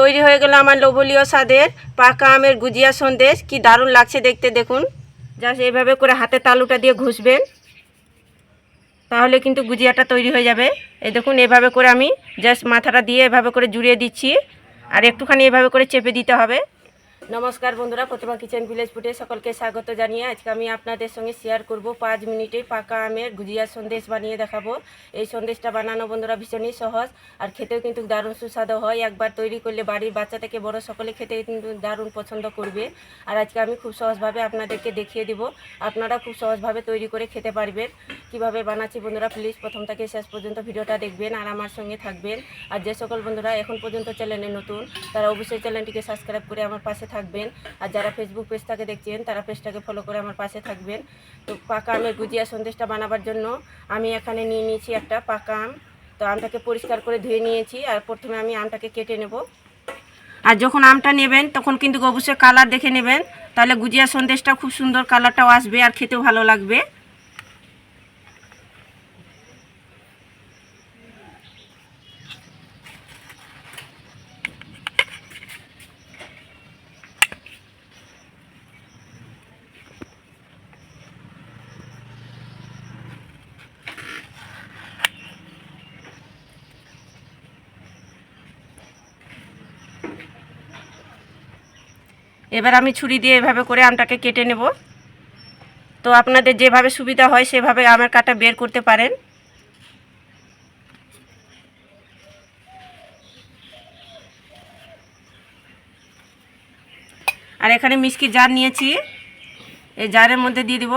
তৈরি হয়ে গেল আমার লোভলীয় স্বাদের পাকা আমের গুজিয়া সন্দেশ। কি দারুণ লাগছে দেখতে, দেখুন। জাস্ট এইভাবে করে হাতে তালুটা দিয়ে ঘুষবেন। তাহলে কিন্তু গুজিয়াটা তৈরি হয়ে যাবে। এই দেখুন এভাবে করে আমি জাস্ট মাথাটা দিয়ে এভাবে করে জুড়িয়ে দিচ্ছি। আর একটুখানি এভাবে করে চেপে দিতে হবে। নমস্কার বন্ধুরা, প্রতিমা কিচেন ভিলেজ ফুটে সকলকে স্বাগত জানিয়ে আজকে আমি আপনাদের সঙ্গে শেয়ার করব পাঁচ মিনিটে পাকা আমের গুজিয়া সন্দেশ বানিয়ে দেখাবো। এই সন্দেশটা বানানো বন্ধুরা ভীষণই সহজ আর খেতেও কিন্তু দারুণ সুস্বাদু হয়। একবার তৈরি করলে বাড়ির বাচ্চা থেকে বড় সকলে খেতে কিন্তু দারুণ পছন্দ করবে। আর আজকে আমি খুব সহজভাবে আপনাদেরকে দেখিয়ে দিব, আপনারা খুব সহজভাবে তৈরি করে খেতে পারবেন। কীভাবে বানাচ্ছি বন্ধুরা প্লিজ প্রথম থেকে শেষ পর্যন্ত ভিডিওটা দেখবেন আর আমার সঙ্গে থাকবেন। আর যে সকল বন্ধুরা এখন পর্যন্ত চ্যানেলে নতুন, তারা অবশ্যই চ্যানেলটিকে সাবস্ক্রাইব করে আমার পাশে থাকবেন। আর যারা ফেসবুক পেজটাকে দেখছেন, তারা পেজটাকে ফলো করে আমার পাশে থাকবেন। তো পাকা আমের গুজিয়া সন্দেশটা বানাবার জন্য আমি এখানে নিয়ে নিয়েছি একটা পাকা আম। তো আমটাকে পরিষ্কার করে ধুয়ে নিয়েছি আর প্রথমে আমি আমটাকে কেটে নেব। আর যখন আমটা নেবেন, তখন কিন্তু অবশ্যই কালার দেখে নেবেন। তাহলে গুজিয়া সন্দেশটা খুব সুন্দর কালারটাও আসবে আর খেতেও ভালো লাগবে। এবার আমি ছুরি দিয়ে এভাবে করে আমটাকে কেটে নেব। তো আপনাদের যেভাবে সুবিধা হয়, সেভাবে আমার কাটা বের করতে পারেন। আর এখানে মিষ্টি জার নিয়েছি। এই জারের মধ্যে দিয়ে দিব।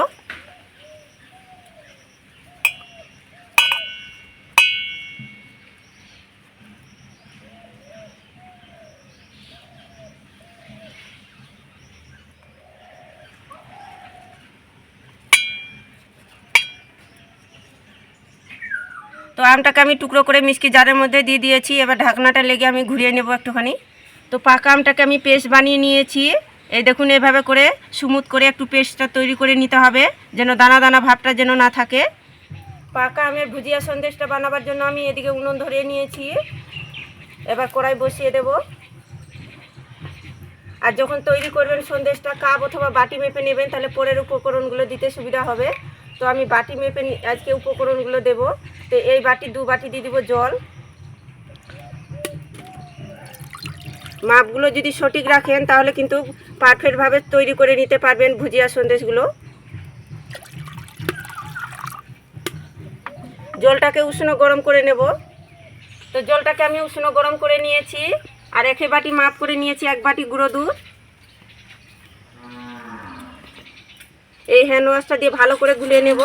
তো আমটাকে আমি টুকরো করে মিষ্টি জারের মধ্যে দিয়ে দিয়েছি। এবার ঢাকনাটা লেগে আমি ঘুরিয়ে নেব একটুখানি। তো পাকা আমটাকে আমি পেস্ট বানিয়ে নিয়েছি। এই দেখুন, এভাবে করে স্মুথ করে একটু পেস্টটা তৈরি করে নিতে হবে, যেন দানা দানা ভাবটা যেন না থাকে। পাকা আমের ভুজিয়া সন্দেশটা বানাবার জন্য আমি এদিকে উনুন ধরিয়ে নিয়েছি। এবার কড়াই বসিয়ে দেব। আর যখন তৈরি করবেন সন্দেশটা, কাপ অথবা বাটি মেপে নেবেন, তাহলে পরের উপকরণগুলো দিতে সুবিধা হবে। তো আমি বাটি মেপে আজকে উপকরণগুলো দেব। তো এই বাটি, দু বাটি দিয়ে দিব জল। মাপগুলো যদি সঠিক রাখেন, তাহলে কিন্তু পারফেক্টভাবে তৈরি করে নিতে পারবেন ভুজিয়া সন্দেশগুলো। জলটাকে উষ্ণ গরম করে নেব। তো জলটাকে আমি উষ্ণ গরম করে নিয়েছি। আর একে বাটি মাপ করে নিয়েছি, এক বাটি গুঁড়ো দুধ। এই হ্যান্ড ওয়াশটা দিয়ে ভালো করে গুলিয়ে নেব।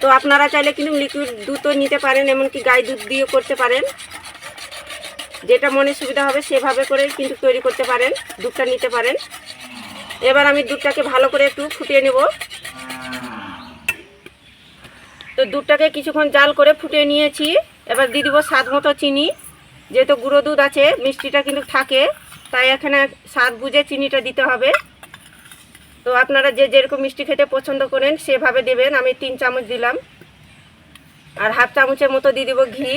তো আপনারা চাইলে কিন্তু লিকুইড দুধও নিতে পারেন, এমনকি গায়ে দুধ দিয়ে করতে পারেন। যেটা মনে সুবিধা হবে সেভাবে করে কিন্তু তৈরি করতে পারেন, দুধটা নিতে পারেন। এবার আমি দুধটাকে ভালো করে একটু ফুটিয়ে নেব। তো দুধটাকে কিছুক্ষণ জাল করে ফুটিয়ে নিয়েছি। এবার দিয়ে দিব স্বাদ মতো চিনি। যেহেতু গুঁড়ো দুধ আছে, মিষ্টিটা কিন্তু থাকে, তাই এখানে স্বাদ বুঝে চিনিটা দিতে হবে। তো আপনারা যে যেরকম মিষ্টি খেতে পছন্দ করেন, সেভাবে দেবেন। আমি তিন চামচ দিলাম। আর হাফ চামচের মতো দিয়ে দিব ঘি।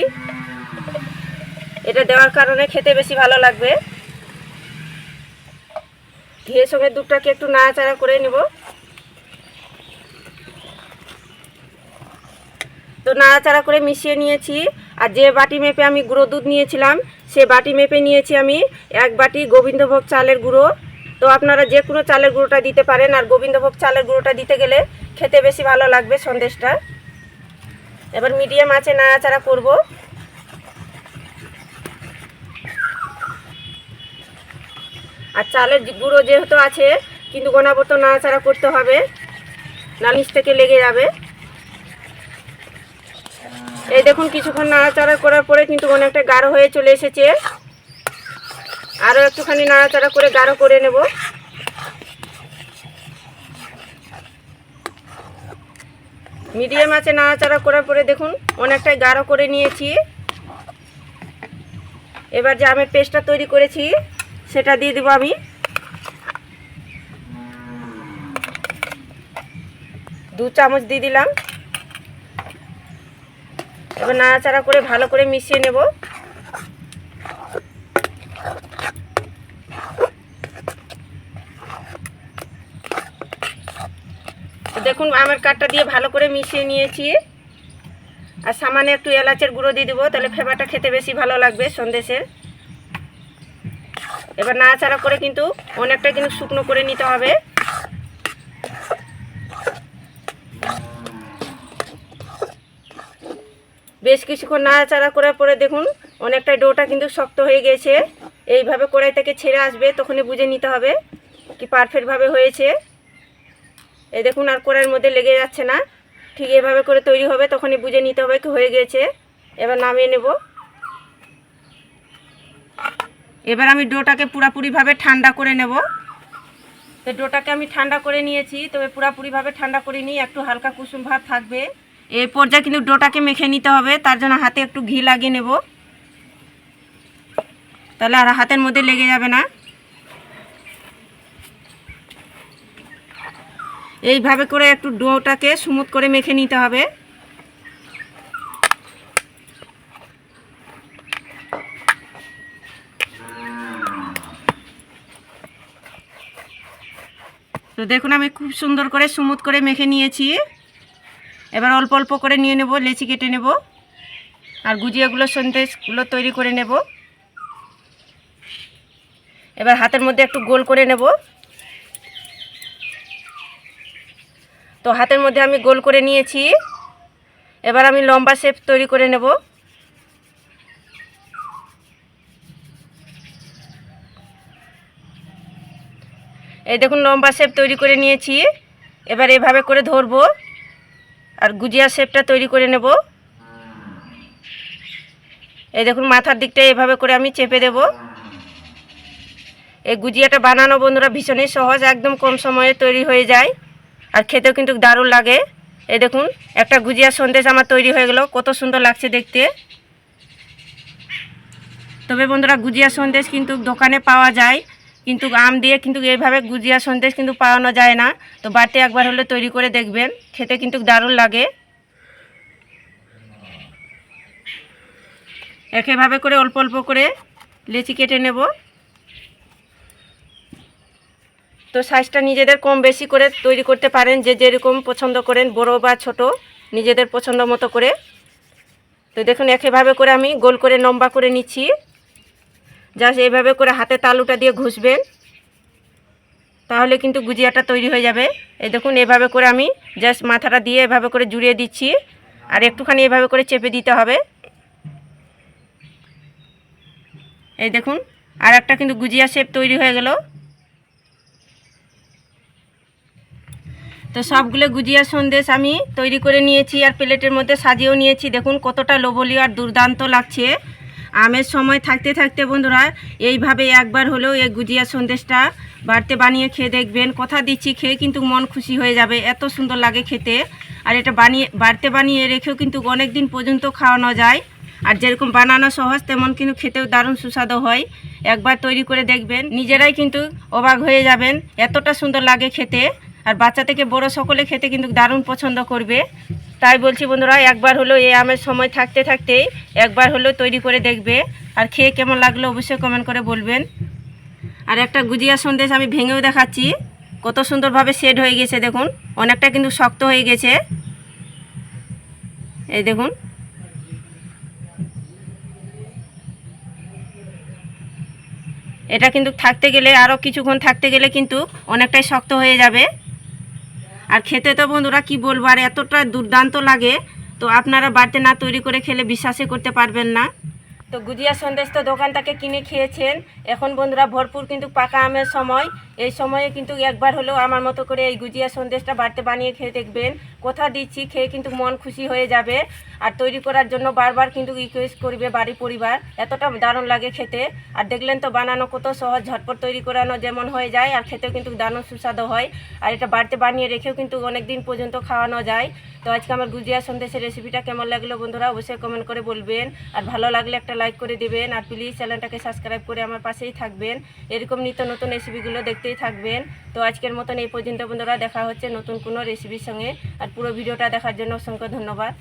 এটা দেওয়ার কারণে খেতে বেশি ভালো লাগবে। ঘিয়ের সঙ্গে দুধটাকে একটু নাড়াচাড়া করে নেব। তো নাড়াচাড়া করে মিশিয়ে নিয়েছি। আর যে বাটি মেপে আমি গুঁড়ো দুধ নিয়েছিলাম, সে বাটি মেপে নিয়েছি আমি। এক বাটি গোবিন্দভোগ চালের গুঁড়ো। তো আপনারা যে কোনো চালের গুঁড়োটা দিতে পারেন, আর গোবিন্দভোগ চালের গুঁড়োটা দিতে গেলে খেতে বেশি ভালো লাগবে সন্দেশটা। এবার মিডিয়াম আছে, নাড়াচাড়া করব। আর চালের গুঁড়ো যেহেতু আছে, কিন্তু গোনাবত নাড়াচাড়া করতে হবে, নালিশ থেকে লেগে যাবে। এই দেখুন, কিছুক্ষণ নাড়াচাড়া করার পরে কিন্তু অনেকটা গাঢ় হয়ে চলে এসেছে। আরও একটুখানি নাড়াচাড়া করে গাঢ় করে নেব। মিডিয়াম আছে নাড়াচাড়া করার পরে দেখুন, অনেকটাই গাঢ় করে নিয়েছি। এবার যে আমের পেস্টটা তৈরি করেছি, সেটা দিয়ে দেবো আমি। দু চামচ দিয়ে দিলাম। এবার নাড়াচাড়া করে ভালো করে মিশিয়ে নেব। দেখুন, আমার কাঠটা দিয়ে ভালো করে মিশিয়ে নিয়েছি। আর সামান্য একটু এলাচের গুঁড়ো দিয়ে দেবো, তাহলে ফেবাটা খেতে বেশি ভালো লাগবে সন্দেশের। এবার নাড়াচাড়া করে কিন্তু অনেকটা কিন্তু শুকনো করে নিতে হবে। বেশ কিছুক্ষণ নাড়াচাড়া করার পরে দেখুন অনেকটা ডোটা কিন্তু শক্ত হয়ে গেছে। এইভাবে কড়াই থেকে ছেড়ে আসবে, তখনই বুঝে নিতে হবে কি পারফেক্টভাবে হয়েছে। এই দেখুন আর কড়াইয়ের মধ্যে লেগে যাচ্ছে না। ঠিক এভাবে করে তৈরি হবে, তখনই বুঝে নিতে হবে কি হয়ে গেছে। এবার নামিয়ে নেব। এবার আমি ডোটাকে পুরাপুরিভাবে ঠান্ডা করে নেব। তো ডোটাকে আমি ঠান্ডা করে নিয়েছি, তবে পুরাপুরিভাবে ঠান্ডা করে নিই, একটু হালকা কুসুম ভাব থাকবে। এই পর্যায়ে কিন্তু ডোটাকে মেখে নিতে হবে, তার জন্য হাতে একটু ঘি লাগিয়ে নেব। তাহলে আর হাতের মধ্যে লেগে যাবে না। এইভাবে করে একটু ডোটাকে স্মুথ করে মেখে নিতে হবে। তো দেখুন আমি খুব সুন্দর করে স্মুথ করে মেখে নিয়েছি। এবার অল্প অল্প করে নিয়ে নেব, লেচি কেটে নেব। আর গুজিয়াগুলো সন্দেশগুলো তৈরি করে নেব। এবার হাতের মধ্যে একটু গোল করে নেব। তো হাতের মধ্যে আমি গোল করে নিয়েছি। এবার আমি লম্বা শেপ তৈরি করে নেব। এই দেখুন, লম্বা শেপ তৈরি করে নিয়েছি। এবার এভাবে করে ধরবো আর গুজিয়া শেপটা তৈরি করে নেব। এই দেখুন, মাথার দিকটা এভাবে করে আমি চেপে দেব। এই গুজিয়াটা বানানো বন্ধুরা ভীষণই সহজ, একদম কম সময়ে তৈরি হয়ে যায়। আর খেতেও কিন্তু দারুণ লাগে। এই দেখুন, একটা গুজিয়া সন্দেশ আমার তৈরি হয়ে গেল, কত সুন্দর লাগছে দেখতে। তবে বন্ধুরা, গুজিয়া সন্দেশ কিন্তু দোকানে পাওয়া যায়, কিন্তু আম দিয়ে কিন্তু এইভাবে গুজিয়া সন্দেশ কিন্তু পাওয়ানো যায় না। তো বাড়িতে একবার হলে তৈরি করে দেখবেন, খেতে কিন্তু দারুণ লাগে। একেভাবে করে অল্প অল্প করে লেচি কেটে নেব। তো সাইজটা নিজেদের কম বেশি করে তৈরি করতে পারেন, যে যেরকম পছন্দ করেন, বড় বা ছোট, নিজেদের পছন্দ মতো করে। তো দেখুন একইভাবে করে আমি গোল করে, লম্বা করে নিচ্ছি। জাস্ট এইভাবে করে হাতে তালুটা দিয়ে ঘুষবেন, তাহলে কিন্তু গুজিয়াটা তৈরি হয়ে যাবে। এই দেখুন, এভাবে করে আমি জাস্ট মাথাটা দিয়ে এভাবে করে জুড়িয়ে দিচ্ছি, আর একটুখানি এভাবে করে চেপে দিতে হবে। এই দেখুন আর একটা কিন্তু গুজিয়া শেপ তৈরি হয়ে গেল। তো সবগুলো গুজিয়া সন্দেশ আমি তৈরি করে নিয়েছি আর প্লেটের মধ্যে সাজিয়েও নিয়েছি। দেখুন কতটা লোভনীয় আর দুর্দান্ত লাগছে। আমের সময় থাকতে থাকতে বন্ধুরা, এইভাবে একবার হলেও এই গুজিয়া সন্দেশটা বাড়তে বানিয়ে খেয়ে দেখবেন। কথা দিচ্ছি খেয়ে কিন্তু মন খুশি হয়ে যাবে, এত সুন্দর লাগে খেতে। আর এটা বানিয়ে, বাড়তে বানিয়ে রেখেও কিন্তু অনেক দিন পর্যন্ত খাওয়ানো যায়। আর যেরকম বানানো সহজ, তেমন কিন্তু খেতেও দারুণ সুস্বাদু হয়। একবার তৈরি করে দেখবেন, নিজেরাই কিন্তু অবাক হয়ে যাবেন, এতটা সুন্দর লাগে খেতে। আর বাচ্চা থেকে বড় সকলে খেতে কিন্তু দারুণ পছন্দ করবে। তাই বলছি বন্ধুরা, একবার হলো এই আমের সময় থাকতে থাকতেই একবার হলো তৈরি করে দেখবে। আর খেয়ে কেমন লাগল অবশ্যই কমেন্ট করে বলবেন। আর একটা গুজিয়া সন্দেশ আমি ভেঙেও দেখাচ্ছি। কত সুন্দরভাবে সেট হয়ে গেছে দেখুন। অনেকটা কিন্তু শক্ত হয়ে গেছে। এই দেখুন। এটা কিন্তু থাকতে গেলে আরও কিছুক্ষণ থাকতে গেলে কিন্তু অনেকটাই শক্ত হয়ে যাবে। আর খেতে তো বন্ধুরা কি বলব, আর এতটা দুর্দান্ত লাগে, তো আপনারা বাড়িতে না তৈরি করে খেলে বিশ্বাসই করতে পারবেন না। তো গুজিয়া সন্দেশ তো দোকান থেকে কিনে খেয়েছেন। এখন বন্ধুরা ভরপুর কিন্তু পাকা আমের সময়। এই সময়ে কিন্তু একবার হলেও আমার মতো করে এই গুজিয়া সন্দেশটা বাড়িতে বানিয়ে খেয়ে দেখবেন। কথা দিচ্ছি, খেয়ে কিন্তু মন খুশি হয়ে যাবে। আর তৈরি করার জন্য বারবার কিন্তু রিকোয়েস্ট করবে বাড়ি পরিবার। এতটা দারুণ লাগে খেতে। আর দেখলেন তো বানানো কত সহজ, ঝটপট তৈরি করানো যেমন হয়ে যায়, আর খেতেও কিন্তু দারুণ সুস্বাদু হয়। আর এটা বাড়িতে বানিয়ে রেখেও কিন্তু অনেক দিন পর্যন্ত খাওয়ানো যায়। তো আজকে আমার গুজিয়া সন্দেশের রেসিপিটা কেমন লাগল বন্ধুরা অবশ্যই কমেন্ট করে বলবেন। আর ভালো লাগলে একটা লাইক করে দেবেন আর প্লিজ চ্যানেলটাকে সাবস্ক্রাইব করে আমার পাশেই থাকবেন। এরকম নিত্য নতুন রেসিপিগুলো দেখতেই থাকবেন। তো আজকের মতন এই পর্যন্ত বন্ধুরা, দেখা হচ্ছে নতুন কোনো রেসিপির সঙ্গে। আর পুরো ভিডিওটা দেখার জন্য অসংখ্য ধন্যবাদ।